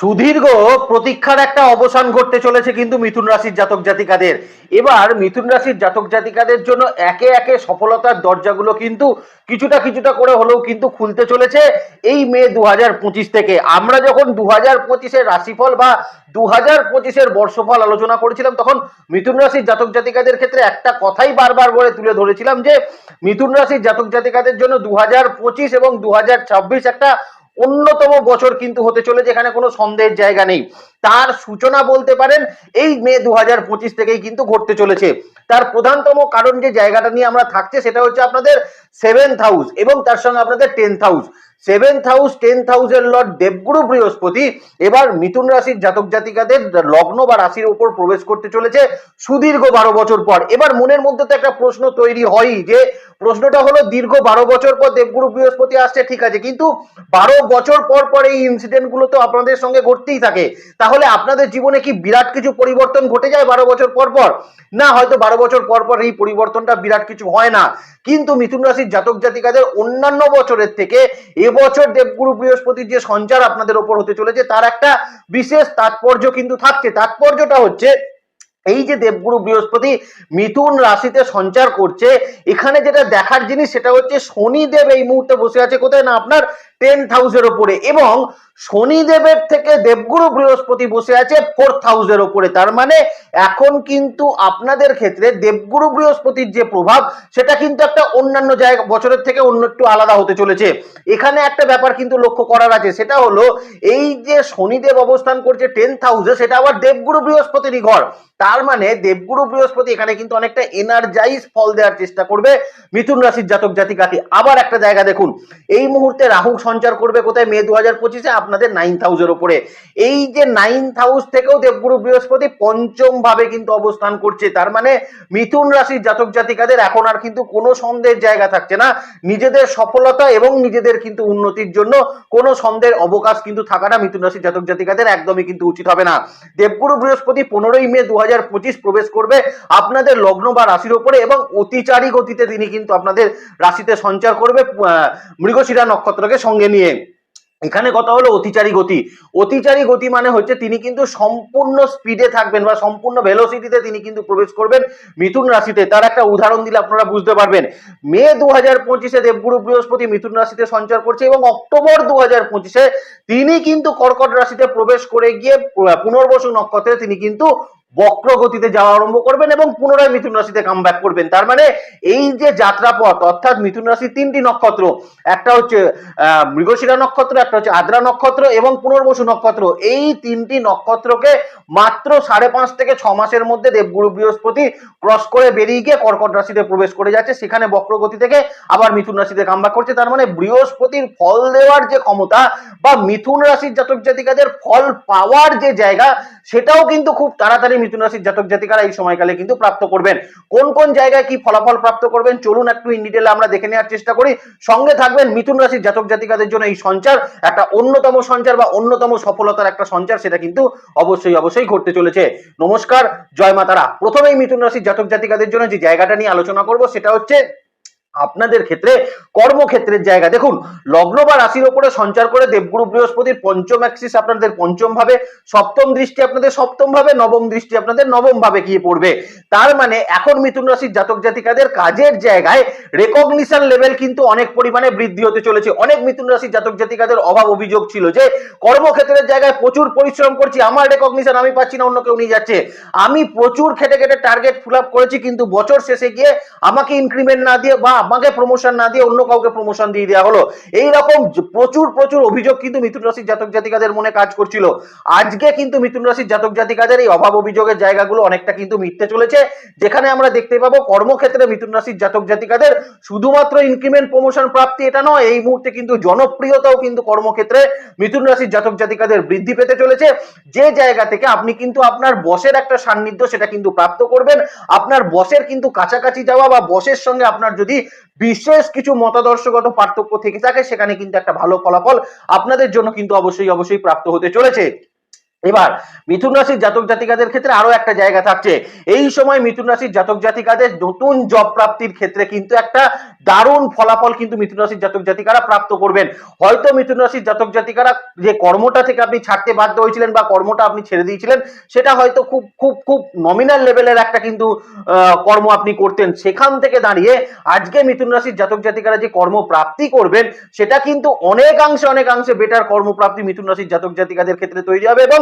সুদীর্ঘ প্রতীক্ষার একটা অবসান ঘটতে চলেছে কিন্তু মিথুন রাশির জাতক জাতিকাদের। এবার মিথুন রাশির জাতক জাতিকাদের জন্য একে একে সফলতার দরজাগুলো কিন্তু কিছুটা কিছুটা করে হলেও কিন্তু খুলতে চলেছে। এই মে দু থেকে আমরা যখন দু হাজার পঁচিশের রাশিফল বা দু হাজার পঁচিশের বর্ষফল আলোচনা করেছিলাম, তখন মিথুন রাশির জাতক জাতিকাদের ক্ষেত্রে একটা কথাই বারবার বলে তুলে ধরেছিলাম যে, মিথুন রাশির জাতক জাতিকাদের জন্য দু হাজার পঁচিশ এবং দু হাজার ছাব্বিশ একটা অন্যতম বছর কিন্তু হতে চলে যেখানে কোনো সন্দেহের জায়গা নেই। তার সূচনা বলতে পারেন, এই মে দু হাজার পঁচিশ থেকেই কিন্তু ঘটতে চলেছে। তার প্রধানতম কারণ যে জায়গাটা নিয়ে আমরা থাকছে সেটা হচ্ছে আপনাদের সেভেন্থ হাউস এবং তার সঙ্গে আপনাদের tenth house seventh house tenth হাউসের লর্ড দেবগুরু বৃহস্পতি, এবার মিথুন রাশির জাতক জাতিকাদের লগ্ন বা রাশির উপর প্রবেশ করতে চলেছে সুদীর্ঘ বারো বছর পর। এবার মনের মধ্যে তো একটা প্রশ্ন তৈরি হয়ই যে, প্রশ্নটা হলো দীর্ঘ বারো বছর পর দেবগুরু বৃহস্পতি আসছে, ঠিক আছে, কিন্তু বারো বছর পর পর এই ইনসিডেন্টগুলো তো আপনাদের সঙ্গে ঘটতেই থাকে। তাহলে আপনাদের জীবনে কি বিরাট কিছু পরিবর্তন ঘটে যায় বারো বছর পর পর? না, হয়তো বারো বছর পর পর এই পরিবর্তনটা বিরাট কিছু হয় না। কিন্তু মিথুন রাশির জাতক জাতিকাদের অন্যান্য বছরের থেকে এবছর দেবগুরু বৃহস্পতির যে সঞ্চার আপনাদের ওপর হতে চলেছে, তার একটা বিশেষ তাৎপর্য কিন্তু থাকছে। তাৎপর্যটা হচ্ছে, এই যে দেবগুরু বৃহস্পতি মিথুন রাশিতে সঞ্চার করছে, এখানে যেটা দেখার জিনিস সেটা হচ্ছে শনিদেব এই মুহূর্তে বসে আছে। কোথায় না আপনার টেন্থ হাউসের ওপরে এবং শনিদেবের থেকে দেবগুরু বৃহস্পতি বসে আছে ফোর্থ হাউসের ওপরে। তার মানে এখন কিন্তু আপনাদের ক্ষেত্রে দেবগুরু বৃহস্পতির যে প্রভাব, সেটা কিন্তু একটা অন্যান্য জায়গা, বছরের থেকে অন্য একটু আলাদা হতে চলেছে। এখানে একটা ব্যাপার কিন্তু লক্ষ্য করার আছে, সেটা হলো এই যে শনিদেব অবস্থান করছে টেন্থ হাউসে, সেটা আবার দেবগুরু বৃহস্পতিরই ঘর। তার মানে দেবগুরু বৃহস্পতি এখানে কিন্তু অনেকটা এনার্জাইজ ফল দেওয়ার চেষ্টা করবে। মিথুন রাশির জাতক জাতিকাকে আবার একটা জায়গা দেখুন। এই মুহূর্তে রাহু সঞ্চার করবে কোথায়? মে দু হাজার পঁচিশে, আপনাদের নাইন্থ হাউসের ওপরে এই যে নাইন্থ হাউস থেকেও দেবগুরু বৃহস্পতি পঞ্চম ভাবে কিন্তু অবস্থান করছে। তার মানে মিথুন রাশির জাতক জাতিকাদের এখন আর কিন্তু কোনো সন্দেহের জায়গা থাকছে না। নিজেদের সফলতা এবং নিজেদের কিন্তু উন্নতির জন্য কোনো সন্দেহের অবকাশ কিন্তু থাকাটা মিথুন রাশির জাতক জাতিকাদের একদমই কিন্তু উচিত হবে না। দেবগুরু বৃহস্পতি পনেরোই মে দু হাজার পঁচিশ প্রবেশ করবে আপনাদের লগ্ন বা রাশির ওপরে এবং অতিচারী গতিতে তিনি কিন্তু আপনাদের রাশিতে সঞ্চার করবে মৃগশিরা নক্ষত্রকে সঙ্গে নিয়ে। এখানে কথা হলো অতিচারী গতি। অতিচারী গতি মানে হচ্ছে তিনি কিন্তু সম্পূর্ণ স্পিডে থাকবেন বা সম্পূর্ণ ভেলোসিটিতে তিনি কিন্তু প্রবেশ করবেন মিথুন রাশিতে। তার একটা উদাহরণ দিলে আপনারা বুঝতে পারবেন। মে দু হাজার পঁচিশে দেবগুরু বৃহস্পতি মিথুন রাশিতে সঞ্চার করছে এবং অক্টোবর দু হাজার পঁচিশে তিনি কিন্তু কর্কট রাশিতে প্রবেশ করে গিয়ে পুনর্বসু নক্ষত্রে তিনি কিন্তু বক্র গতিতে যাওয়া আরম্ভ করবেন এবং পুনরায় মিথুন রাশিতে কাম করবেন। তার মানে এই যে যাত্রাপথ, অর্থাৎ মিথুন রাশির তিনটি নক্ষত্র, একটা হচ্ছে মৃগশিরা নক্ষত্র, একটা হচ্ছে আদ্রা নক্ষত্র এবং পুনর্বসু নক্ষত্র, এই তিনটি নক্ষত্রকে মাত্র সাড়ে পাঁচ থেকে ছ মাসের মধ্যে দেবগুরু বৃহস্পতি ক্রস করে বেরিয়ে গিয়ে কর্কট রাশিতে প্রবেশ করে যাচ্ছে। সেখানে বক্রগতি থেকে আবার মিথুন রাশিতে কাম করছে। তার মানে বৃহস্পতির ফল দেওয়ার যে ক্ষমতা বা মিথুন রাশির জাতক জাতিকাদের ফল পাওয়ার যে জায়গা, সেটাও কিন্তু খুব তাড়াতাড়ি মিথুন রাশির জাতক জাতিকারা এই সময়কালে কিন্তু প্রাপ্ত করবেন। কোন কোন জায়গায় কি ফলাফল প্রাপ্ত করবেন চলুন একটু ইন ডিটেলে আমরা দেখে নেওয়ার চেষ্টা করি। সঙ্গে থাকবেন মিথুন রাশির জাতক জাতিকাদের জন্য এই সঞ্চার, একটা অন্যতম সঞ্চার বা অন্যতম সফলতার একটা সঞ্চার, সেটা কিন্তু অবশ্যই অবশ্যই ঘটতে চলেছে। নমস্কার, জয় মাতারা। প্রথমেই মিথুন রাশির জাতক জাতিকাদের জন্য যে জায়গাটা নিয়ে আলোচনা করব, সেটা হচ্ছে আপনাদের ক্ষেত্রে, কর্মক্ষেত্রের জায়গা। দেখুন, লগ্ন বা রাশির ওপরে সঞ্চার করে দেবগুরু বৃহস্পতির পঞ্চম অ্যাক্সিস আপনাদের পঞ্চম ভাবে, সপ্তম দৃষ্টি আপনাদের সপ্তম ভাবে, নবম দৃষ্টি আপনাদের নবম ভাবে গিয়ে পড়বে। তার মানে এখন মিথুন রাশির জাতক জাতিকাদের কাজের জায়গায় রেকগনিশন লেভেল কিন্তু অনেক পরিমাণে বৃদ্ধি হতে চলেছে। অনেক মিথুন রাশির জাতক জাতিকাদের অভাব অভিযোগ ছিল যে, কর্মক্ষেত্রের জায়গায় প্রচুর পরিশ্রম করছি, আমার রেকগনিশন আমি পাচ্ছি না, অন্য কেউ নিয়ে যাচ্ছে। আমি প্রচুর খেটে খেটে টার্গেট ফুল আপ করেছি, কিন্তু বছর শেষে গিয়ে আমাকে ইনক্রিমেন্ট না দিয়ে বা আমাকে প্রমোশন না দিয়ে অন্য কাউকে প্রমোশন দিয়ে দেওয়া হলো। এই রকম প্রচুর প্রচুর অভিযোগ কিন্তু মিথুন রাশির জাতক জাতিকাদের মনে কাজ করছিল। আজকে কিন্তু মিথুন রাশির জাতক জাতিকাদের এই অভাব অভিযোগের জায়গাগুলো অনেকটা কিন্তু মিটতে চলেছে। যেখানে আমরা দেখতে পাবো কর্মক্ষেত্রে মিথুন রাশির জাতক জাতিকাদের শুধুমাত্র ইনক্রিমেন্ট প্রমোশন প্রাপ্তি এটা নয়, এই মুহূর্তে কিন্তু জনপ্রিয়তাও কিন্তু কর্মক্ষেত্রে মিথুন রাশির জাতক জাতিকাদের বৃদ্ধি পেতে চলেছে। যে জায়গা থেকে আপনি কিন্তু আপনার বসের একটা সান্নিধ্য সেটা কিন্তু প্রাপ্ত করবেন। আপনার বসের কিন্তু কাছাকাছি যাওয়া বা বসের সঙ্গে আপনার যদি বিশেষ কিছু মতাদর্শগত পার্থক্য থেকে থাকে, সেখানে কিন্তু একটা ভালো ফলাফল আপনাদের জন্য কিন্তু অবশ্যই অবশ্যই প্রাপ্ত হতে চলেছে। এবার মিথুন রাশির জাতক জাতিকাদের ক্ষেত্রে আরও একটা জায়গা থাকছে। এই সময় মিথুন রাশির জাতক জাতিকাদের নতুন জব প্রাপ্তির ক্ষেত্রে কিন্তু একটা দারুণ ফলাফল কিন্তু মিথুন রাশির জাতক জাতিকারা প্রাপ্ত করবেন। হয়তো মিথুন রাশির জাতক জাতিকারা যে কর্মটা থেকে আপনি ছাড়তে বাধ্য হয়েছিলেন বা কর্মটা আপনি ছেড়ে দিয়েছিলেন, সেটা হয়তো খুব খুব খুব নমিনাল লেভেলের একটা কিন্তু কর্ম আপনি করতেন। সেখান থেকে দাঁড়িয়ে আজকে মিথুন রাশির জাতক জাতিকারা যে কর্মপ্রাপ্তি করবেন, সেটা কিন্তু অনেকাংশে অনেকাংশে বেটার কর্মপ্রাপ্তি মিথুন রাশির জাতক জাতিকাদের ক্ষেত্রে তৈরি হবে এবং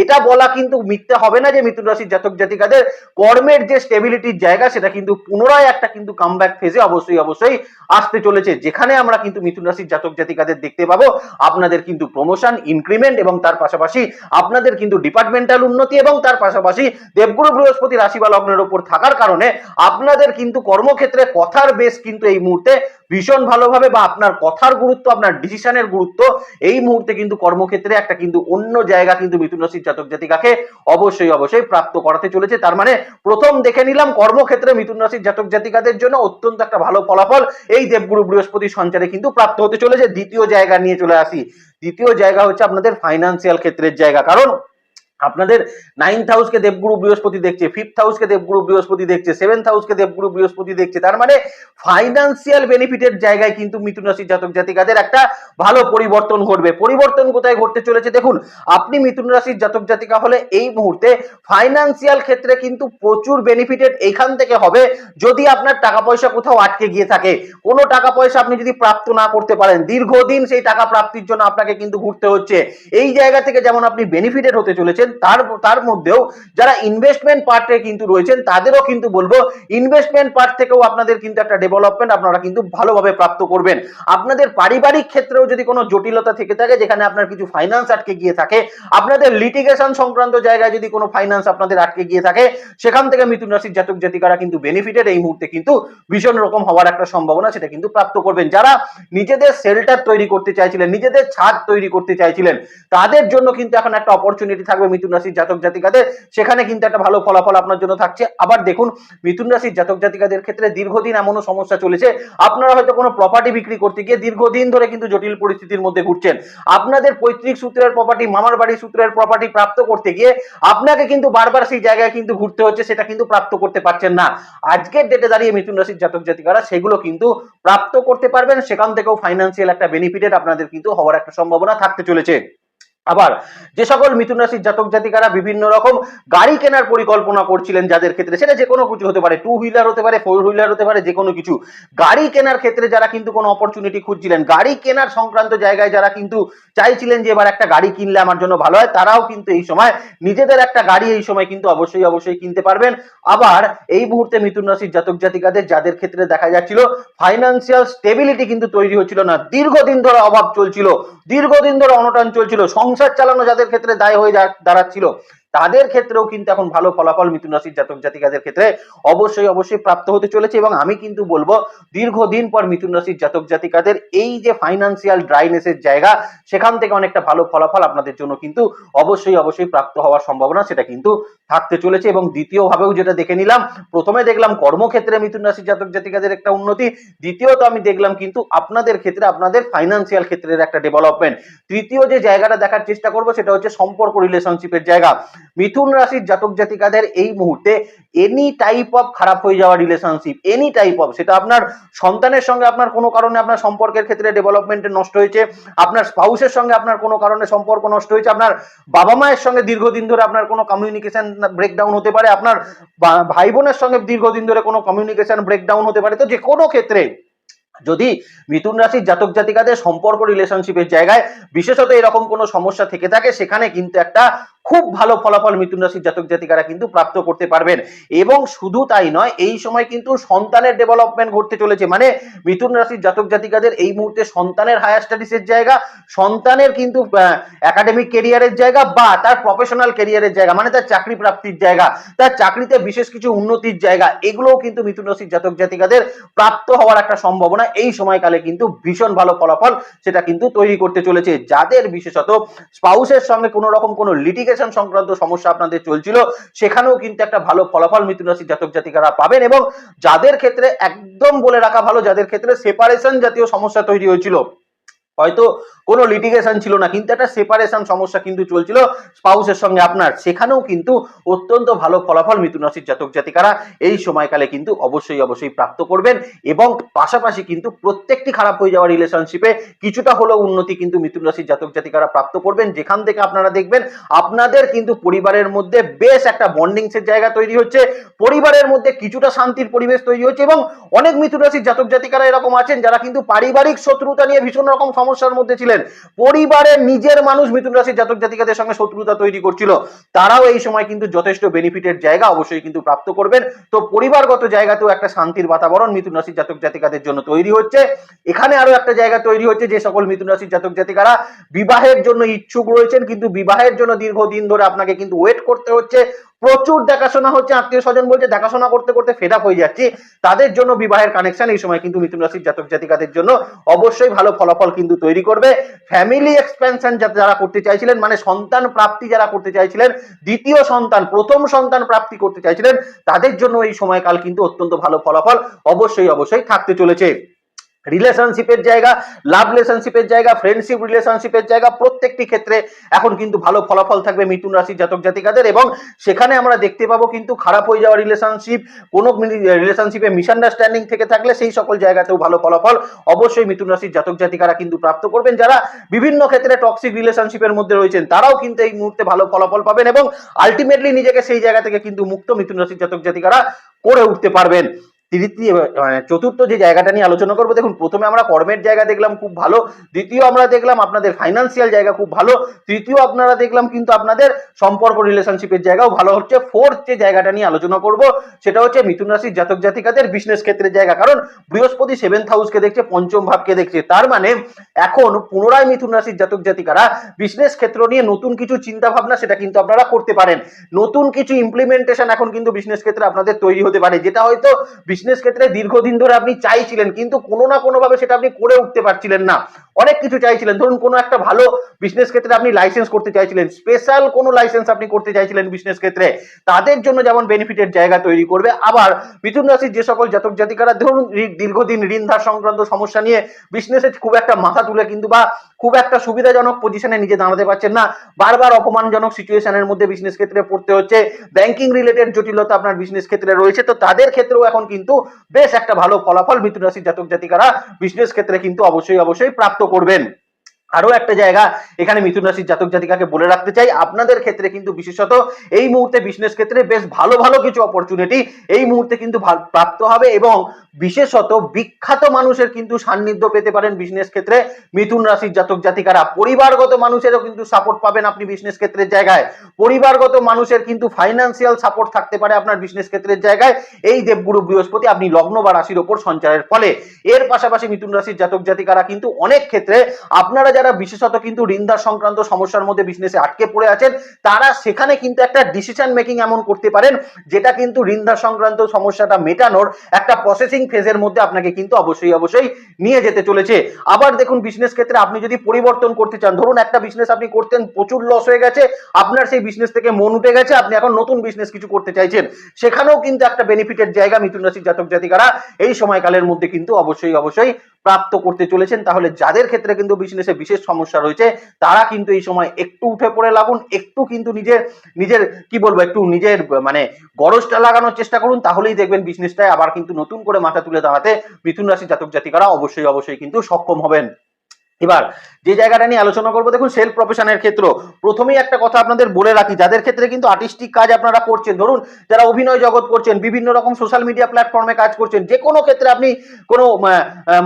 এটা বলা কিন্তু মিথ্যে হবে না যে মিথুন রাশির জাতক জাতিকাদের কর্মের যে স্টেবিলিটির জায়গা সেটা কিন্তু পুনরায় একটা কিন্তু কামব্যাক ফেজে অবশ্যই অবশ্যই আসতে চলেছে। যেখানে আমরা কিন্তু মিথুন রাশির জাতক জাতিকাদের দেখতে পাবো। আপনাদের কিন্তু প্রমোশন ইনক্রিমেন্ট এবং তার পাশাপাশি আপনাদের কিন্তু ডিপার্টমেন্টাল উন্নতি এবং তার পাশাপাশি দেবগুরু বৃহস্পতি রাশি বা লগ্নের উপর থাকার কারণে আপনাদের কিন্তু কর্মক্ষেত্রে কথার বেশ কিন্তু এই মুহূর্তে ভীষণ ভালোভাবে বা আপনার কথার গুরুত্ব, আপনার ডিসিশনের গুরুত্ব, এই মুহূর্তে কিন্তু কর্মক্ষেত্রে একটা কিন্তু অন্য জায়গা কিন্তু মিথুন রাশির জাতক জাতিকাকে অবশ্যই অবশ্যই প্রাপ্ত করাতে চলেছে। তার মানে প্রথম দেখে নিলাম কর্মক্ষেত্রে মিথুন রাশির জাতক জাতিকাদের জন্য অত্যন্ত একটা ভালো ফলাফল। এই দেবগুরু বৃহস্পতি সঞ্চারে কিন্তু প্রাপ্ত হতে চলেছে। দ্বিতীয় জায়গা নিয়ে চলে আসি। দ্বিতীয় জায়গা হচ্ছে আপনাদের ফাইন্যান্সিয়াল ক্ষেত্রের জায়গা। কারণ আপনাদের নাইন্থ হাউসকে দেবগুরু বৃহস্পতি দেখছে ফিফথ হাউসকে দেবগুরু বৃহস্পতি দেখছে সেভেন্থ হাউসকে দেবগুরু বৃহস্পতি দেখছে, তার মানে ফাইন্যান্সিয়াল বেনিফিটের জায়গায় কিন্তু মিথুন রাশির জাতক জাতিকাদের একটা ভালো পরিবর্তন ঘটবে। পরিবর্তন কোথায় ঘটতে চলেছে দেখুন, আপনি মিথুন রাশির জাতক জাতিকা হলে এই মুহূর্তে ফাইন্যান্সিয়াল ক্ষেত্রে কিন্তু প্রচুর বেনিফিটেড এইখান থেকে হবে যদি আপনার টাকা পয়সা কোথাও আটকে গিয়ে থাকে। কোনো টাকা পয়সা আপনি যদি প্রাপ্ত না করতে পারেন, দীর্ঘদিন সেই টাকা প্রাপ্তির জন্য আপনাকে কিন্তু ঘুরতে হচ্ছে। এই জায়গা থেকে যেমন আপনি বেনিফিটেড হতে চলেছেন তার তার মধ্যেও যারা ইনভেস্টমেন্ট পার্টে কিন্তু রয়েছেন, তাদেরও কিন্তু বলব ইনভেস্টমেন্ট পার্ট থেকেও আপনাদের কিন্তু একটা ডেভেলপমেন্ট আপনারা কিন্তু ভালোভাবে প্রাপ্ত করবেন। আপনাদের পারিবারিক ক্ষেত্রেও যদি কোনো জটিলতা থেকে থাকে, যেখানে আপনার কিছু ফাইন্যান্স আটকে গিয়ে থাকে, আপনাদের লিটিগেশন সংক্রান্ত জায়গায় যদি কোনো ফাইন্যান্স আপনাদের আটকে গিয়ে থাকে, সেখান থেকে মিথুন রাশির জাতক জাতিকারা কিন্তু বেনিফিটেড এই মুহূর্তে কিন্তু ভীষণ রকম হওয়ার একটা সম্ভাবনা সেটা কিন্তু প্রাপ্ত করবেন। যারা নিজেদের শেল্টার তৈরি করতে চাইছিলেন, নিজেদের ছাদ তৈরি করতে চাইছিলেন, তাদের জন্য কিন্তু এখন একটা অপরচুনিটি থাকবে মিথুন রাশির জাতক জাতিকাদের, সেখানে কিন্তু একটা ভালো ফলাফল আপনার জন্য থাকছে। আবার দেখুন, মিথুন রাশির জাতক জাতিকাদের ক্ষেত্রে দীর্ঘদিন এমনও সমস্যা চলেছে। আপনারা হয়তো কোনো প্রপার্টি বিক্রি করতে গিয়ে দীর্ঘদিন ধরে কিন্তু জটিল পরিস্থিতির মধ্যে ঘুরছেন। আপনাদের পৈতৃক সূত্রের প্রপার্টি মামার বাড়ি সূত্রের প্রপার্টি প্রাপ্ত করতে গিয়ে আপনাকে কিন্তু বারবার সেই জায়গায় কিন্তু ঘুরতে হচ্ছে, সেটা কিন্তু প্রাপ্ত করতে পারছেন না। আজকের ডেটে দাঁড়িয়ে মিথুন রাশির জাতক জাতিকারা সেগুলো কিন্তু প্রাপ্ত করতে পারবেন। সেখান থেকেও ফাইন্যান্সিয়াল একটা বেনিফিটেড আপনাদের কিন্তু হওয়ার একটা সম্ভাবনা থাকতে চলেছে। আবার যে সকল মিথুন রাশির জাতক জাতিকারা বিভিন্ন রকম গাড়ি কেনার পরিকল্পনা করছিলেন যাদের ক্ষেত্রে, সেটা যে কোনো কিছু হতে পারে টু হুইলার হতে পারে ফোর হুইলার হতে পারে, যে কোনো কিছু। গাড়ি কেনার ক্ষেত্রে যারা কিন্তু কোনো অপরচুনিটি খুঁজছিলেন, গাড়ি কেনার সংক্রান্ত জায়গায় যারা কিন্তু চাইছিলেন যে এবার একটা গাড়ি কিনলে আমার জন্য ভালো হয়, তারাও কিন্তু এই সময়, নিজেদের একটা গাড়ি এই সময় কিন্তু অবশ্যই অবশ্যই কিনতে পারবেন। আবার এই মুহূর্তে মিথুন রাশির জাতক জাতিকাদের যাদের ক্ষেত্রে দেখা যাচ্ছিল ফাইন্যান্সিয়াল স্টেবিলিটি কিন্তু তৈরি হচ্ছিল না। দীর্ঘদিন ধরে অভাব চলছিল, দীর্ঘদিন ধরে অনটন চলছিল সংসার চালানো যাদের ক্ষেত্রে দায় হয়ে দাঁড়াচ্ছিল তাদের ক্ষেত্রেও কিন্তু এখন ভালো ফলাফল মিথুন রাশির জাতক জাতিকাদের ক্ষেত্রে অবশ্যই অবশ্যই প্রাপ্ত হতে চলেছে এবং আমি কিন্তু বলব দীর্ঘদিন পর মিথুন রাশির জাতক জাতিকাদের এই যে ফাইন্যান্সিয়াল ড্রাইনেসের জায়গা, সেখান থেকে অনেকটা ভালো ফলাফল আপনাদের জন্য কিন্তু অবশ্যই অবশ্যই প্রাপ্ত হওয়ার সম্ভাবনা সেটা কিন্তু থাকতে চলেছে এবং দ্বিতীয় ভাবেও যেটা দেখে নিলাম, প্রথমে দেখলাম কর্মক্ষেত্রে মিথুন রাশির জাতক জাতিকাদের একটা উন্নতি, দ্বিতীয়ত আমি দেখলাম কিন্তু আপনাদের ক্ষেত্রে আপনাদের ফাইন্যান্সিয়াল ক্ষেত্রের একটা ডেভেলপমেন্ট তৃতীয় যে জায়গাটা দেখার চেষ্টা করব সেটা হচ্ছে সম্পর্ক রিলেশনশিপের জায়গা মিথুন রাশির জাতক জাতিকাদের এই মুহূর্তে এনি টাইপ অফ খারাপ হয়ে যাওয়া রিলেশনশিপ এনি টাইপ অফ সেটা আপনার সন্তানের সঙ্গে আপনার কোনো কারণে আপনার সম্পর্কের ক্ষেত্রে ডেভেলপমেন্ট নষ্ট হয়েছে, আপনার স্পাউসের সঙ্গে আপনার কোনো কারণে সম্পর্ক নষ্ট হয়েছে, আপনার বাবা মায়ের সঙ্গে দীর্ঘদিন ধরে আপনার কোনো কমিউনিকেশন ব্রেকডাউন হতে পারে, আপনার ভাই বোনের সঙ্গে দীর্ঘদিন ধরে কোনো কমিউনিকেশন ব্রেকডাউন হতে পারে, তো যে কোনো ক্ষেত্রে যদি মিথুন রাশির জাতক জাতিকাদের সম্পর্ক রিলেশনশিপের জায়গায় বিশেষত এরকম কোনো সমস্যা থেকে থাকে, সেখানে কিন্তু একটা খুব ভালো ফলাফল মিথুন রাশির জাতক জাতিকারা কিন্তু প্রাপ্ত করতে পারবেন। এবং শুধু তাই নয়, এই সময় কিন্তু সন্তানের ডেভেলপমেন্ট ঘটতে চলেছে। মানে মিথুন রাশির জাতক জাতিকাদের এই মুহূর্তে সন্তানের হায়ার স্টাডিজের জায়গা, সন্তানের কিন্তু একাডেমিক কেরিয়ারের জায়গা বা তার প্রফেশনাল কেরিয়ারের জায়গা মানে তার চাকরি প্রাপ্তির জায়গা, তার চাকরিতে বিশেষ কিছু উন্নতির জায়গা, এগুলোও কিন্তু মিথুন রাশির জাতক জাতিকাদের প্রাপ্ত হওয়ার একটা সম্ভাবনা এই সময়কালে কিন্তু ভীষণ ভালো ফলাফল সেটা কিন্তু তৈরি করতে চলেছে। যাদের বিশেষত স্পাউসের সঙ্গে কোনো রকম কোনো লিটিগেশন সংক্রান্ত সমস্যা আপনাদের চলছিল, সেখানেও কিন্তু একটা ভালো ফলাফল মিথুন রাশির জাতক জাতিকারা পাবেন এবং যাদের ক্ষেত্রে একদম বলে রাখা ভালো, যাদের ক্ষেত্রে সেপারেশন জাতীয় সমস্যা তৈরি হয়েছিল। হয়তো কোনো লিটিগেশন ছিল না, কিন্তু একটা সেপারেশন সমস্যা কিন্তু চলছিল স্পাউসের সঙ্গে আপনার। সেখানেও কিন্তু অত্যন্ত ভালো ফলাফল মিথুন রাশির জাতক জাতিকারা এই সময়কালে কিন্তু অবশ্যই অবশ্যই প্রাপ্ত করবেন এবং পাশাপাশি কিন্তু প্রত্যেকটি খারাপ হয়ে যাওয়া রিলেশনশিপে কিছুটা হলেও উন্নতি কিন্তু মিথুন রাশির জাতক জাতিকারা প্রাপ্ত করবেন। যেখান থেকে আপনারা দেখবেন আপনাদের কিন্তু পরিবারের মধ্যে বেশ একটা বন্ডিংসের জায়গা তৈরি হচ্ছে। পরিবারের মধ্যে কিছুটা শান্তির পরিবেশ তৈরি হচ্ছে এবং অনেক মিথুন রাশির জাতক জাতিকারা এরকম আছেন যারা কিন্তু পারিবারিক শত্রুতা নিয়ে ভীষণ রকম সমস্যার মধ্যে ছিলেন। পরিবারের নিজের মানুষ মিথুন রাশির জাতক জাতিকাদের সঙ্গে শত্রুতা তৈরি করছিল। তারাও এই সময় কিন্তু যথেষ্ট বেনিফিটের জায়গা অবশ্যই কিন্তু প্রাপ্ত করবেন। তো পরিবারগত জায়গাতেও একটা শান্তির বাতাবরণ মিথুন রাশির জাতক জাতিকাদের জন্য তৈরি হচ্ছে। এখানে আরও একটা জায়গা তৈরি হচ্ছে যে সকল মিথুন রাশির জাতক জাতিকারা বিবাহের জন্য ইচ্ছুক রয়েছেন। কিন্তু বিবাহের জন্য দীর্ঘদিন ধরে আপনাকে কিন্তু ওয়েট করতে হচ্ছে। প্রচুর দেখাশোনা হচ্ছে, আত্মীয় স্বজন বলছে দেখাশোনা করতে করতে ফেড আপ হয়ে যাচ্ছি। তাদের জন্য বিবাহের কানেকশন এই সময় কিন্তু মিথুন রাশির জাতক জাতিকাদের জন্য অবশ্যই ভালো ফলাফল কিন্তু তৈরি করবে। ফ্যামিলি এক্সপেনশন যারা করতে চাইছিলেন মানে সন্তান প্রাপ্তি যারা করতে চাইছিলেন, দ্বিতীয় সন্তান, প্রথম সন্তান প্রাপ্তি করতে চাইছিলেন, তাদের জন্য এই সময়কাল কিন্তু অত্যন্ত ভালো ফলাফল অবশ্যই অবশ্যই থাকতে চলেছে। রিলেশনশিপের জায়গা লাভ রিলেশনশিপের জায়গা ফ্রেন্ডশিপ রিলেশনশিপের জায়গা, প্রত্যেকটি ক্ষেত্রে এখন কিন্তু ভালো ফলাফল থাকবে মিথুন রাশির জাতক জাতিকাদের এবং সেখানে আমরা দেখতে পাবো কিন্তু খারাপ হয়ে যাওয়া রিলেশনশিপ কোনো রিলেশনশিপে মিসআন্ডারস্ট্যান্ডিং থেকে থাকলে সেই সকল জায়গাতেও ভালো ফলাফল অবশ্যই মিথুন রাশির জাতক জাতিকারা কিন্তু প্রাপ্ত করবেন। যারা বিভিন্ন ক্ষেত্রে টক্সিক রিলেশনশিপের মধ্যে রয়েছেন, তারাও কিন্তু এই মুহূর্তে ভালো ফলাফল পাবেন এবং আলটিমেটলি নিজেকে সেই জায়গা থেকে কিন্তু মুক্ত মিথুন রাশির জাতক জাতিকারা করে উঠতে পারবেন। তৃতীয় মানে চতুর্থ যে জায়গাটা নিয়ে আলোচনা করব, দেখুন, প্রথমে আমরা কর্মের জায়গা দেখলাম, খুব ভালো। দ্বিতীয় আমরা দেখলাম আপনাদের ফাইন্যান্সিয়াল জায়গা, খুব ভালো। তৃতীয় আপনারা দেখলাম কিন্তু আপনাদের সম্পর্ক রিলেশনশিপের জায়গাও ভালো হচ্ছে। ফোর্থ যে জায়গাটা নিয়ে আলোচনা করব, সেটা হচ্ছে মিথুন রাশির জাতক জাতিকাদের বিজনেস ক্ষেত্রের জায়গা। কারণ বৃহস্পতি সেভেন্থ হাউসকে দেখছে, পঞ্চম ভাবকে দেখছে। তার মানে এখন পুনরায় মিথুন রাশির জাতক জাতিকারা বিজনেস ক্ষেত্র নিয়ে নতুন কিছু চিন্তা ভাবনা সেটা কিন্তু আপনারা করতে পারেন। নতুন কিছু ইমপ্লিমেন্টেশন এখন কিন্তু বিজনেস ক্ষেত্রে আপনাদের তৈরি হতে পারে, যেটা হয়তো বিজনেস ক্ষেত্রে দীর্ঘদিন ধরে আপনি চাইছিলেন, কিন্তু কোনো না কোনোভাবে সেটা আপনি করে উঠতে পারছিলেন না। অনেক কিছু চাইছিলেন। ধরুন, কোনো একটা ভালো বিজনেস ক্ষেত্রে আপনি লাইসেন্স করতে চাইছিলেন স্পেশাল কোনো লাইসেন্স আপনি করতে চাইছিলেন বিজনেস ক্ষেত্রে, তাদের জন্য যেমন বেনিফিটের জায়গা তৈরি করবে। আবার মিথুন রাশির যে সকল জাতক জাতিকারা, ধরুন, দীর্ঘদিন ঋণ ধার সংক্রান্ত সমস্যা নিয়ে বিজনেসে খুব একটা মাথা তুলে কিন্তু বা খুব একটা সুবিধাজনক পজিশনে নিজে দাঁড়াতে পারছেন না। বারবার অপমানজনক সিচুয়েশনের মধ্যে বিজনেস ক্ষেত্রে পড়তে হচ্ছে। ব্যাংকিং রিলেটেড জটিলতা আপনার বিজনেস ক্ষেত্রে রয়েছে। তো তাদের ক্ষেত্রেও এখন কিন্তু বেশ একটা ভালো ফলাফল মিথুন রাশির জাতক জাতিকারা বিজনেস ক্ষেত্রে কিন্তু অবশ্যই অবশ্যই প্রাপ্ত করবেন। আরও একটা জায়গা এখানে মিথুন রাশির জাতক জাতিকাকে বলে রাখতে চাই। আপনাদের ক্ষেত্রে কিন্তু বিশেষত এই মুহূর্তে বিজনেস ক্ষেত্রে বেশ ভালো ভালো কিছু অপরচুনিটি এই মুহূর্তে কিন্তু প্রাপ্ত হবে এবং বিশেষত বিখ্যাত মানুষের কিন্তু সান্নিধ্য পেতে পারেন বিজনেস ক্ষেত্রে। মিথুন রাশির জাতক জাতিকারা পরিবারগত মানুষেরও কিন্তু সাপোর্ট পাবেন আপনি বিজনেস ক্ষেত্রের জায়গায়। পরিবারগত মানুষের কিন্তু ফাইন্যান্সিয়াল সাপোর্ট থাকতে পারে আপনার বিজনেস ক্ষেত্রের জায়গায়। এই দেবগুরু বৃহস্পতি আপনি লগ্ন বা রাশির ওপর সঞ্চারের ফলে। এর পাশাপাশি মিথুন রাশির জাতক জাতিকারা কিন্তু অনেক ক্ষেত্রে আপনারা যারা বিশেষত কিন্তু ঋণদার সংক্রান্ত সমস্যার মধ্যে বিজনেসে আটকে পড়ে আছেন, তারা সেখানে কিন্তু একটা ডিসিশন মেকিং এমন করতে পারেন, যেটা কিন্তু ঋণদার সংক্রান্ত সমস্যাটা মেটানোর একটা প্রসেসিং ফেজের মধ্যে আপনাকে কিন্তু অবশ্যই অবশ্যই নিয়ে যেতে চলেছে। আবার দেখুন বিজনেস ক্ষেত্রে আপনি যদি পরিবর্তন করতে চান, ধরুন একটা বিজনেস আপনি করতেন, প্রচুর লস হয়ে গেছে, আপনার সেই বিজনেস থেকে মন উঠে গেছে, আপনি এখন নতুন বিজনেস কিছু করতে চাইছেন, সেখানেও কিন্তু একটা বেনিফিটের জায়গা মিথুন রাশির জাতক জাতিকারা এই সময়কালের মধ্যে কিন্তু অবশ্যই অবশ্যই প্রাপ্ত করতে চলেছেন, তাহলে যাদের ক্ষেত্রে কিন্তু বিজনেসে বিশেষ সমস্যা রয়েছে, তারা কিন্তু এই সময় একটু উঠে পড়ে লাগুন, একটু কিন্তু নিজের নিজের, কি বলব, একটু নিজের মানে গরজটা লাগানোর চেষ্টা করুন, তাহলেই দেখবেন বিজনেসটায় আবার কিন্তু নতুন করে মাথা তুলে দাঁড়াতে মিথুন রাশি জাতক জাতিকারা অবশ্যই অবশ্যই কিন্তু সক্ষম হবেন। এবার যে জায়গাটা নিয়ে আলোচনা করব, দেখুন সেলফ প্রফেশনের ক্ষেত্র। প্রথমেই একটা কথা আপনাদের বলে রাখি, যাদের ক্ষেত্রে কিন্তু আর্টিস্টিক কাজ আপনারা করছেন, ধরুন, যারা অভিনয় জগৎ করছেন, বিভিন্ন রকম সোশ্যাল মিডিয়া প্ল্যাটফর্মে কাজ করছেন, যে কোনো ক্ষেত্রে আপনি কোনো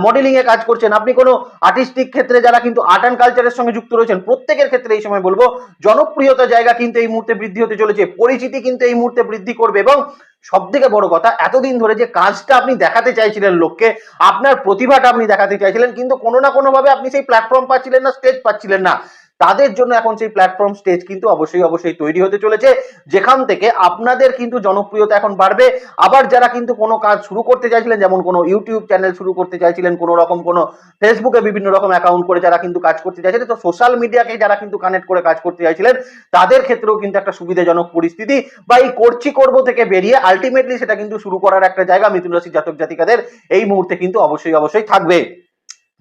মডেলিং এ কাজ করছেন, আপনি কোনো আর্টিস্টিক ক্ষেত্রে যারা কিন্তু আর্ট অ্যান্ড কালচারের সঙ্গে যুক্ত রয়েছেন, প্রত্যেকের ক্ষেত্রে এই সময় বলব, জনপ্রিয়তা জায়গা কিন্তু এই মুহূর্তে বৃদ্ধি হতে চলেছে, পরিচিতি কিন্তু এই মুহূর্তে বৃদ্ধি করবে এবং সব থেকে বড় কথা, এতদিন ধরে যে কাজটা আপনি দেখাতে চাইছিলেন লোককে, আপনার প্রতিভাটা আপনি দেখাতে চাইছিলেন, কিন্তু কোনো না কোনোভাবে আপনি সেই প্ল্যাটফর্ম পাচ্ছিলেন না স্টেজ পাচ্ছিলেন না। তাদের জন্য এখন সেই প্ল্যাটফর্ম স্টেজ কিন্তু অবশ্যই অবশ্যই তৈরি হতে চলেছে। যেখান থেকে আপনাদের কিন্তু জনপ্রিয়তা এখন বাড়বে। আবার যারা কিন্তু কোনো কাজ শুরু করতে চাইছিলেন, যেমন কোনো ইউটিউব চ্যানেল শুরু করতে চাইছিলেন, কোনো রকম কোনো ফেসবুকে বিভিন্ন রকম অ্যাকাউন্ট করে যারা কিন্তু কাজ করতে চাইছিলেন, তো সোশ্যাল মিডিয়াকে যারা কিন্তু কানেক্ট করে কাজ করতে চাইছিলেন, তাদের ক্ষেত্রেও কিন্তু একটা সুবিধাজনক পরিস্থিতি বা এই করছি করব থেকে বেরিয়ে আলটিমেটলি সেটা কিন্তু শুরু করার একটা জায়গা মিথুন রাশি জাতক জাতিকাদের এই মুহূর্তে কিন্তু অবশ্যই অবশ্যই থাকবে।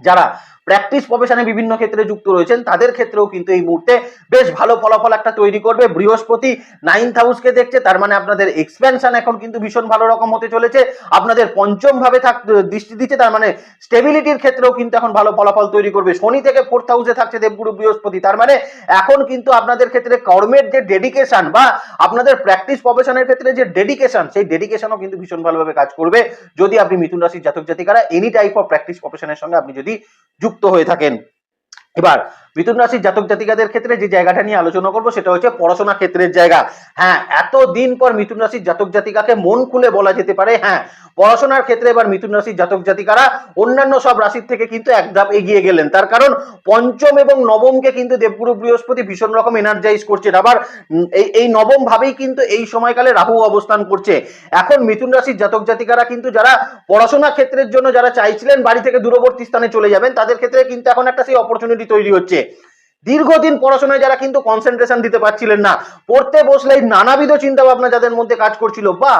যারা প্র্যাকটিস প্রফেশনে বিভিন্ন ক্ষেত্রে যুক্ত রয়েছেন। তাদের ক্ষেত্রেও কিন্তু এই মুহূর্তে বেশ ভালো ফলাফল একটা তৈরি করবে। বৃহস্পতি নাইন্থ হাউসকে দেখছে, তার মানে আপনাদের এক্সপেনশন এখন কিন্তু ভীষণ ভালো রকম হতে চলেছে। আপনাদের পঞ্চম ভাবে থাক, দৃষ্টি দিচ্ছে, তার মানে স্টেবিলিটির ক্ষেত্রেও কিন্তু এখন ভালো ফলাফল তৈরি করবে। শনি থেকে ফোর্থ হাউসে থাকছে দেবগুরু বৃহস্পতি, তার মানে এখন কিন্তু আপনাদের ক্ষেত্রে কর্মের যে ডেডিকেশন বা আপনাদের প্র্যাকটিস প্রফেশনের ক্ষেত্রে যে ডেডিকেশন সেই ডেডিকেশনও কিন্তু ভীষণ ভালোভাবে কাজ করবে। যদি আপনি মিথুন রাশির জাতক জাতিকারা এনি টাইপ অফ প্র্যাকটিস প্রফেশনের সঙ্গে আপনি যদি যুক্ত হয়ে থাকেন। এবার মিথুন রাশির জাতক জাতিকাদের ক্ষেত্রে যে জায়গাটা নিয়ে আলোচনা করব সেটা হচ্ছে পড়াশোনা ক্ষেত্রের জায়গা। হ্যাঁ এত দিন পর মিথুন রাশির জাতক জাতিকাকে মন খুলে বলা যেতে পারে হ্যাঁ। পড়াশোনার ক্ষেত্রে এবার মিথুন রাশির জাতক জাতিকারা অন্যান্য সব রাশির থেকে কিন্তু এক ধাপ এগিয়ে গেলেন। তার কারণ পঞ্চম এবং নবমকে কিন্তু দেবগুরু বৃহস্পতি ভীষণ রকম এনার্জাইজ করছেন আবার এই এই নবম ভাবেই কিন্তু এই সময়কালে রাহু অবস্থান করছে। এখন মিথুন রাশির জাতক জাতিকারা কিন্তু যারা পড়াশোনা ক্ষেত্রের জন্য যারা চাইছিলেন বাড়ি থেকে দূরবর্তী স্থানে চলে যাবেন, তাদের ক্ষেত্রে কিন্তু এখন একটা সেই অপরচুনিটি তৈরি হচ্ছে। দীর্ঘদিন পড়াশোনায় যারা কিন্তু কনসেন্ট্রেশন দিতে পারছিলেন না, পড়তে বসলেই নানাবিধ চিন্তা ভাবনা যাদের মধ্যে কাজ করছিল, বা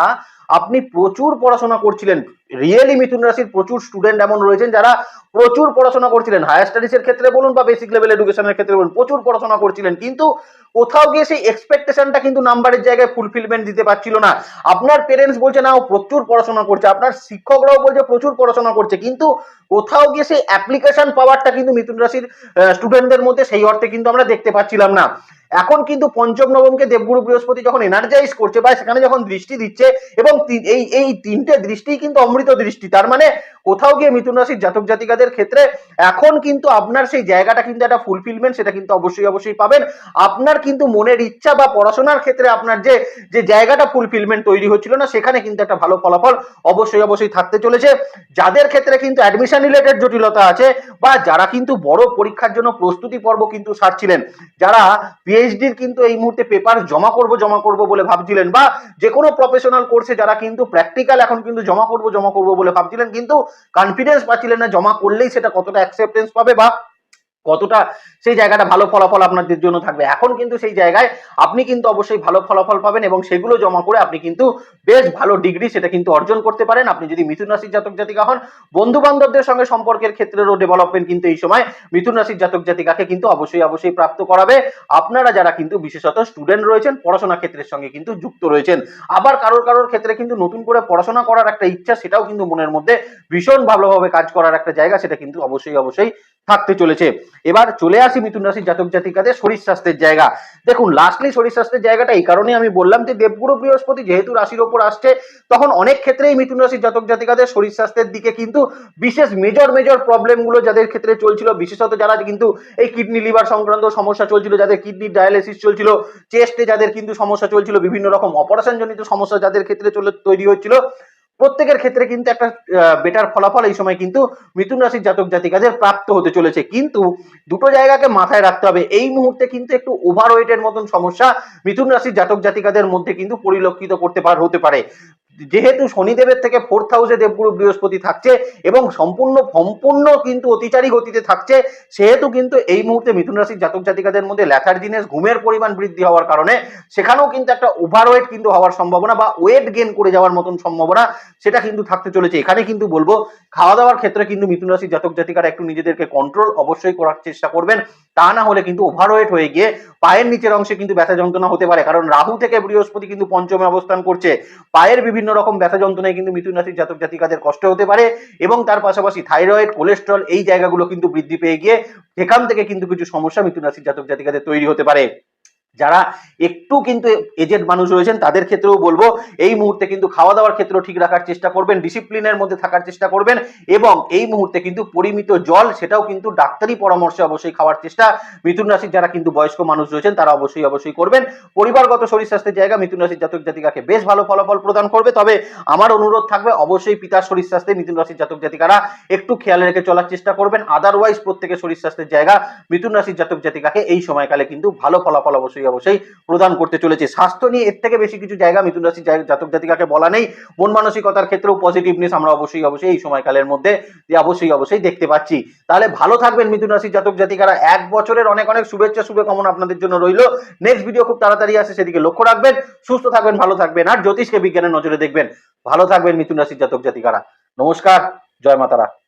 আপনি প্রচুর পড়াশোনা করছিলেন। রিয়েলি মিথুন রাশির প্রচুর স্টুডেন্ট এমন রয়েছেন যারা প্রচুর পড়াশোনা করছিলেন। হায়ার স্টাডিজের ক্ষেত্রে বলুন বা বেসিক লেভেল এডুকেশনের ক্ষেত্রে বলুন, প্রচুর পড়াশোনা করছিলেন। কিন্তু কোথাও গিয়ে সেই এক্সপেকটেশনটা কিন্তু নাম্বারের জায়গায় ফুলফিলমেন্ট দিতে পারছিল না। আপনার পেরেন্টস বলছে, না, ও প্রচুর পড়াশোনা করছে। আপনার শিক্ষকরাও বলছে, প্রচুর পড়াশোনা করছে। কিন্তু কোথাও গিয়ে সেই অ্যাপ্লিকেশন পাওয়ারটা কিন্তু মিথুন রাশির স্টুডেন্টদের মধ্যে সেই অর্থে কিন্তু আমরা দেখতে পাচ্ছিলাম না। এখন কিন্তু পঞ্চম, নবমকে দেবগুরু বৃহস্পতি যখন এনার্জাইজ করছে বা সেখানে যখন দৃষ্টি দিচ্ছে এবং এই এই তিনটে দৃষ্টি কিন্তু অমৃত দৃষ্টি, তার মানে কোথাও গিয়ে মিথুন রাশির জাতক জাতিকাদের ক্ষেত্রে এখন কিন্তু আপনার সেই জায়গাটা কিন্তু একটা ফুলফিলমেন্ট সেটা কিন্তু অবশ্যই অবশ্যই পাবেন। আপনার কিন্তু মনের ইচ্ছা বা পড়াশোনার ক্ষেত্রে আপনার যে যে জায়গাটা ফুলফিলমেন্ট তৈরি হচ্ছিল না, সেখানে কিন্তু একটা ভালো ফলাফল অবশ্যই অবশ্যই থাকতে চলেছে। যাদের ক্ষেত্রে কিন্তু অ্যাডমিশন রিলেটেড জটিলতা আছে বা যারা কিন্তু বড় পরীক্ষার জন্য প্রস্তুতি পর্ব কিন্তু সারছিলেন, যারা পিএইচডির কিন্তু এই মুহূর্তে পেপার জমা করব জমা করব বলে ভাবছিলেন বা যে কোনো প্রফেশনাল কোর্সে যারা কিন্তু প্র্যাকটিক্যাল এখন কিন্তু জমা করব জমা করব বলে ভাবছিলেন, কিন্তু কনফিডেন্স পাচ্ছিলেন না, জমা করলেই সেটা কতটা অ্যাকসেপ্টেন্স পাবে বা কতটা সেই জায়গাটা ভালো ফলাফল আপনাদের জন্য থাকবে। এখন কিন্তু সেই জায়গায় আপনি কিন্তু অবশ্যই ভালো ফলাফল পাবেন এবং সেগুলো জমা করে আপনি কিন্তু বেশ ভালো ডিগ্রি সেটা কিন্তু অর্জন করতে পারেন। আপনি যদি মিথুন রাশির জাতক জাতিকা হন বন্ধু বান্ধবদের সঙ্গে সম্পর্কের ক্ষেত্রেরও ডেভেলপমেন্ট কিন্তু এই সময় মিথুন রাশির জাতক জাতিকাকে কিন্তু অবশ্যই অবশ্যই প্রাপ্ত করাবে। আপনারা যারা কিন্তু বিশেষত স্টুডেন্ট রয়েছেন, পড়াশোনা ক্ষেত্রের সঙ্গে কিন্তু যুক্ত রয়েছেন। আবার কারোর কারোর ক্ষেত্রে কিন্তু নতুন করে পড়াশোনা করার একটা ইচ্ছা, সেটাও কিন্তু মনের মধ্যে ভীষণ ভালোভাবে কাজ করার একটা জায়গা সেটা কিন্তু অবশ্যই অবশ্যই থাকতে চলেছে। এবার চলে আসি মিথুন রাশির জাতক জাতিকাদের শরীর স্বাস্থ্যের জায়গা। দেখুন লাস্টলি শরীর স্বাস্থ্যের জায়গাটা এই কারণে আমি বললাম যে দেবগুরু বৃহস্পতি যেহেতু রাশির ওপর আসছে, তখন অনেক ক্ষেত্রেই মিথুন রাশির জাতক জাতিকাদের শরীর স্বাস্থ্যের দিকে কিন্তু বিশেষ মেজর মেজর প্রবলেমগুলো যাদের ক্ষেত্রে চলছিল, বিশেষত যারা কিন্তু এই কিডনি লিভার সংক্রান্ত সমস্যা চলছিল, যাদের কিডনি ডায়ালিসিস চলছিল চেস্টে যাদের কিন্তু সমস্যা চলছিল, বিভিন্ন রকম অপারেশন জনিত সমস্যা যাদের ক্ষেত্রে তৈরি হচ্ছিল প্রত্যেকের ক্ষেত্রে কিন্তু একটা বেটার ফলাফল এই সময় কিন্তু মিথুন রাশির জাতক জাতিকাদের প্রাপ্ত হতে চলেছে। কিন্তু দুটো জায়গাকে মাথায় রাখতে হবে। এই মুহূর্তে কিন্তু একটু ওভার ওয়েটের মতন সমস্যা মিথুন রাশির জাতক জাতিকাদের মধ্যে কিন্তু পরিলক্ষিত করতে পার, হতে পারে। যেহেতু শনিদেবের থেকে ফোর্থ হাউসে দেবগুরু বৃহস্পতি থাকছে এবং সম্পূর্ণ সম্পূর্ণ কিন্তু অতিচারী গতিতে থাকছে, সেহেতু কিন্তু এই মুহূর্তে মিথুন রাশির জাতক জাতিকাদের মধ্যে ল্যাথার্জিনেস ঘুমের পরিমাণ বৃদ্ধি হওয়ার কারণে সেখানেও কিন্তু একটা ওভারওয়েট কিন্তু হওয়ার সম্ভাবনা বা ওয়েট গেন করে যাওয়ার মতন সম্ভাবনা সেটা কিন্তু থাকতে চলেছে। এখানে কিন্তু বলব খাওয়া দাওয়ার ক্ষেত্রে কিন্তু মিথুন রাশির জাতক জাতিকারা একটু নিজেদেরকে কন্ট্রোল অবশ্যই করার চেষ্টা করবেন। তা না হলে কিন্তু ওভারওয়েট হয়ে গিয়ে পায়ের নিচের অংশে কিন্তু ব্যথা যন্ত্রণা হতে পারে, কারণ রাহু থেকে বৃহস্পতি কিন্তু পঞ্চমে অবস্থান করছে। পায়ের বিভিন্ন রকম ব্যথা যন্ত্রণায় কিন্তু মিথুন রাশির জাতক জাতিকাদের কষ্ট হতে পারে এবং তার পাশাপাশি থাইরয়েড, কোলেস্ট্রল এই জায়গাগুলো কিন্তু বৃদ্ধি পেয়ে গিয়ে সেখান থেকে কিন্তু কিছু সমস্যা মিথুন রাশির জাতক জাতিকাদের তৈরি হতে পারে। যারা একটু কিন্তু এজেড মানুষ রয়েছেন, তাদের ক্ষেত্রেও বলব, এই মুহূর্তে কিন্তু খাওয়া দাওয়ার ক্ষেত্রেও ঠিক রাখার চেষ্টা করবেন ডিসিপ্লিনের মধ্যে থাকার চেষ্টা করবেন এবং এই মুহূর্তে কিন্তু পরিমিত জল, সেটাও কিন্তু ডাক্তারি পরামর্শে অবশ্যই খাওয়ার চেষ্টা। মিথুন রাশির যারা কিন্তু বয়স্ক মানুষ রয়েছেন, তারা অবশ্যই অবশ্যই করবেন। পরিবারগত শরীর স্বাস্থ্যের জায়গা, মিথুন রাশির জাতক জাতিকাকে বেশ ভালো ফলাফল প্রদান করবে। তবে আমার অনুরোধ থাকবে, অবশ্যই পিতার শরীর স্বাস্থ্যে, মিথুন রাশির জাতক জাতিকারা একটু খেয়াল রেখে চলার চেষ্টা করবেন। আদারওয়াইজ প্রত্যেকের শরীর স্বাস্থ্যের জায়গা, মিথুন রাশির জাতক জাতিকাকে এই সময়কালে কিন্তু ভালো ফলাফল অবশ্যই অবশ্যই প্রদান করতে চলেছে। স্বাস্থ্য নিয়ে এর থেকে বেশি কিছু জায়গা মিথুন জায়গা- জাতক জাতিকাকে বলা নেই মন মানসিকতার ক্ষেত্রেও পজিটিভনেস আমরা অবশ্যই অবশ্যই এই সময়কালের মধ্যে অবশ্যই অবশ্যই দেখতে পাচ্ছি। তাহলে ভালো থাকবেন মিথুন রাশির জাতক জাতিকারা। এক বছরের অনেক অনেক শুভেচ্ছা, শুভকামনা আপনাদের জন্য রইল। নেক্সট ভিডিও খুব তাড়াতাড়ি আসে, সেদিকে লক্ষ্য রাখবেন। সুস্থ থাকবেন, ভালো থাকবেন আর জ্যোতিষকে বিজ্ঞানের নজরে দেখবেন। ভালো থাকবেন মিথুন রাশির জাতক জাতিকারা। নমস্কার, জয় মাতারা।